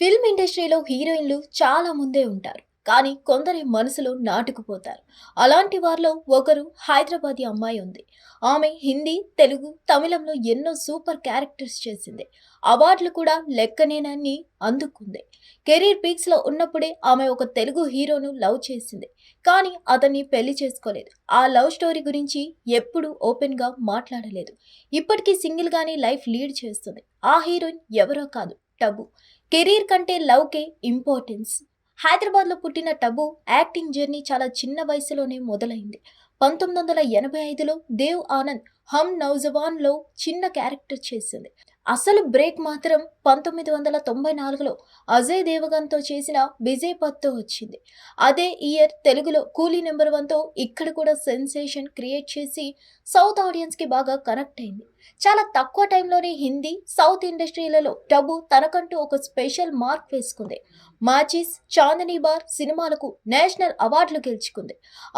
Film ఇండస్ట్రీలో హీరోయిన్లు చాలా ముందే ఉంటారు కానీ కొందరి మనసులో నాటుకుపోతారు. అలాంటి వారిలో ఒకరు హైదరాబాదీ అమ్మాయి ఉంది. ఆమె హిందీ తెలుగు తమిళంలో ఎన్నో సూపర్ క్యారెక్టర్స్ చేసింది. అవార్డులు కూడా లెక్కనేనని అందుకుంది. కెరీర్ పీక్స్లో ఉన్నప్పుడే ఆమె ఒక తెలుగు హీరోను లవ్ చేసింది కానీ అతన్ని పెళ్ళి చేసుకోలేదు. ఆ లవ్ స్టోరీ గురించి ఎప్పుడూ ఓపెన్గా మాట్లాడలేదు. ఇప్పటికీ సింగిల్గానే లైఫ్ లీడ్ చేస్తుంది. ఆ హీరోయిన్ ఎవరో కాదు. టబు. కెరీర్ కంటే లవ్కే ఇంపార్టెన్స్. హైదరాబాద్లో పుట్టిన టబు యాక్టింగ్ జర్నీ చాలా చిన్న వయసులోనే మొదలైంది. పంతొమ్మిది వందల ఎనభై ఐదులో దేవ్ ఆనంద్ హమ్ నౌజవాన్లో చిన్న క్యారెక్టర్ చేసింది. అసలు బ్రేక్ మాత్రం పంతొమ్మిది వందల తొంభై నాలుగులో అజయ్ దేవగన్తో చేసిన విజయ్ పత్తో వచ్చింది. అదే ఇయర్ తెలుగులో కూలీ నెంబర్ వన్తో ఇక్కడ కూడా సెన్సేషన్ క్రియేట్ చేసి సౌత్ ఆడియన్స్కి బాగా కనెక్ట్ అయింది. చాలా తక్కువ టైంలోనే హిందీ సౌత్ ఇండస్ట్రీలలో టబు తనకంటూ ఒక స్పెషల్ మార్క్ వేసుకుంది. మాచిస్ చాందనీ బార్ సినిమాలకు నేషనల్ అవార్డులు గెలుచుకుంది.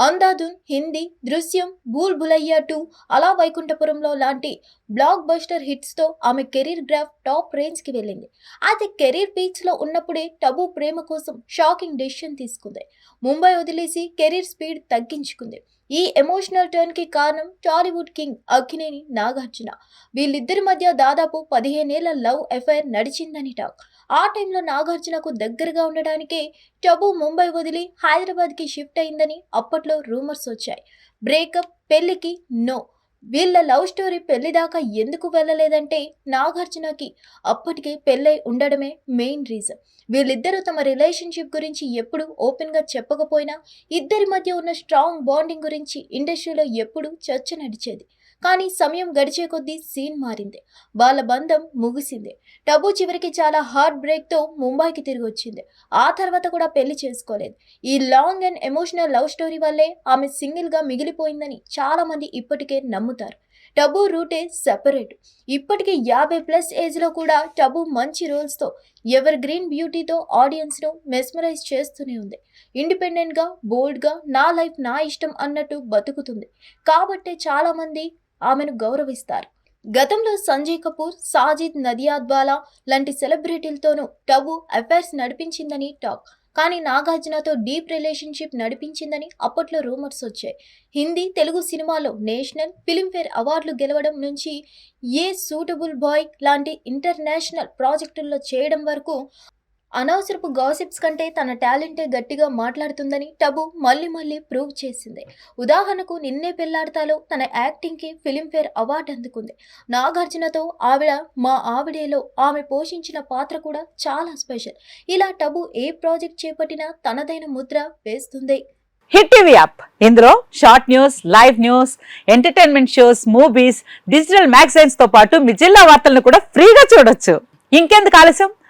అందాదున్ హిందీ దృశ్యం భూల్ బులయ్యా టూ అలా వైకుంఠపురంలో లాంటి బ్లాక్ బస్టర్ హిట్స్తో ఆమె కెరీర్ గ్రాఫ్ టాప్ రేంజ్కి వెళ్ళింది. అయితే కెరీర్ పీక్స్లో ఉన్నప్పుడే టబు ప్రేమ కోసం షాకింగ్ డెసిషన్ తీసుకుంది. ముంబై వదిలేసి కెరీర్ స్పీడ్ తగ్గించుకుంది. ఈ ఎమోషనల్ టర్న్కి కారణం టాలీవుడ్ కింగ్ అక్కినేని నాగార్జున. వీళ్ళిద్దరి మధ్య దాదాపు పదిహేనేళ్ళ లవ్ ఎఫైర్ నడిచిందని టాక్. ఆ టైంలో నాగార్జునకు దగ్గరగా ఉండడానికే టబు ముంబై వదిలి హైదరాబాద్కి షిఫ్ట్ అయిందని అప్పట్లో రూమర్స్ వచ్చాయి. బ్రేకప్ పెళ్ళికి నో వీళ్ళ లవ్ స్టోరీ పెళ్ళి దాకా ఎందుకు వెళ్ళలేదంటే నాగార్జునకి అప్పటికే పెళ్ళై ఉండడమే మెయిన్ రీజన్. వీళ్ళిద్దరూ తమ రిలేషన్షిప్ గురించి ఎప్పుడు ఓపెన్గా చెప్పకపోయినా ఇద్దరి మధ్య ఉన్న స్ట్రాంగ్ బాండింగ్ గురించి ఇండస్ట్రీలో ఎప్పుడూ చర్చ నడిచేది. కానీ సమయం గడిచే కొద్దీ సీన్ మారింది. వాళ్ళ బంధం ముగిసింది. టబు చివరికి చాలా హార్ట్ బ్రేక్తో ముంబైకి తిరిగి వచ్చింది. ఆ తర్వాత కూడా పెళ్ళి చేసుకోలేదు. ఈ long and emotional love story వల్లే ఆమె సింగిల్గా మిగిలిపోయిందని చాలా మంది ఇప్పటికే నమ్ముతారు. టబు రూటే సెపరేట్ ఇప్పటికే యాభై ప్లస్ ఏజ్లో కూడా టబు మంచి రోల్స్తో ఎవర్ గ్రీన్ బ్యూటీతో ఆడియన్స్ను మెస్మరైజ్ చేస్తూనే ఉంది. ఇండిపెండెంట్గా బోల్డ్గా నా లైఫ్ నా ఇష్టం అన్నట్టు బతుకుతుంది. కాబట్టే చాలామంది ఆమెను గౌరవిస్తారు. గతంలో సంజయ్ కపూర్ సాజిద్ నదియాద్వాలా లాంటి సెలబ్రిటీలతోనూ టబు అఫైర్స్ నడిపించిందని టాక్. కానీ నాగార్జునతో డీప్ రిలేషన్షిప్ నడిపించిందని అప్పట్లో రూమర్స్ వచ్చాయి. హిందీ తెలుగు సినిమాలో నేషనల్ ఫిలింఫేర్ అవార్డులు గెలవడం నుంచి ఏ సూటబుల్ బాయ్ లాంటి ఇంటర్నేషనల్ ప్రాజెక్టుల్లో చేయడం వరకు అనవసరపు గాసిప్స్ కంటే తన టాలెంటే గట్టిగా మాట్లాడుతుందని టబు మళ్ళీ మళ్ళీ ప్రూవ్ చేసింది. ఉదాహరణకు నిన్నే పెళ్ళాడతాలో తన యాక్టింగ్కి ఫిలింఫేర్ అవార్డు అందుకుంది. నాగార్జునతో ఆవిడ మా ఆవిడేలో ఆమె పోషించిన పాత్ర కూడా చాలా స్పెషల్. ఇలా టబు ఏ ప్రాజెక్ట్ చేపట్టినా తనదైన ముద్ర వేస్తుంది. Hit TV app. ఇందులో short news live news entertainment shows movies digital మ్యాగజైన్స్తో పాటు మీ జిల్లా వార్తలను కూడా ఫ్రీగా చూడొచ్చు. ఇంకెందుకు ఆలస్యం?